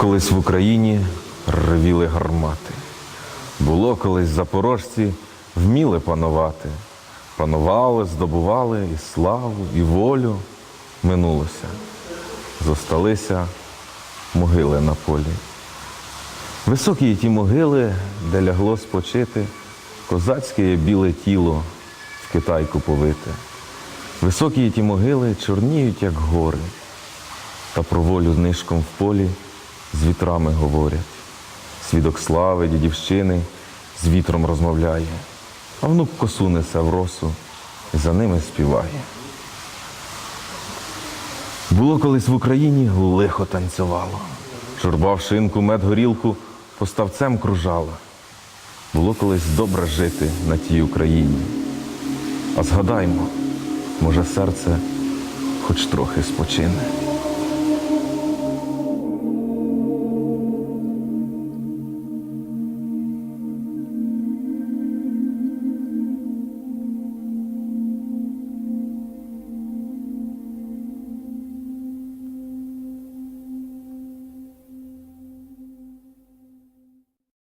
колись в Україні ревіли гармати. Було колись запорожці вміли панувати. Панували, здобували і славу, і волю минулося. Зосталися могили на полі. Високі ті могили, де лягло спочити, козацьке біле тіло в Китайку повите. Високі ті могили чорніють, як гори, та про волю нишком в полі з вітрами говорять. Свідок слави, дідівщини з вітром розмовляє, а внук косу несе в росу і за ними співає. Було колись в Україні лихо танцювало. Журба в шинку, мед горілку поставцем кружала. Було колись добре жити на тій Україні. А згадаймо, може серце хоч трохи спочине.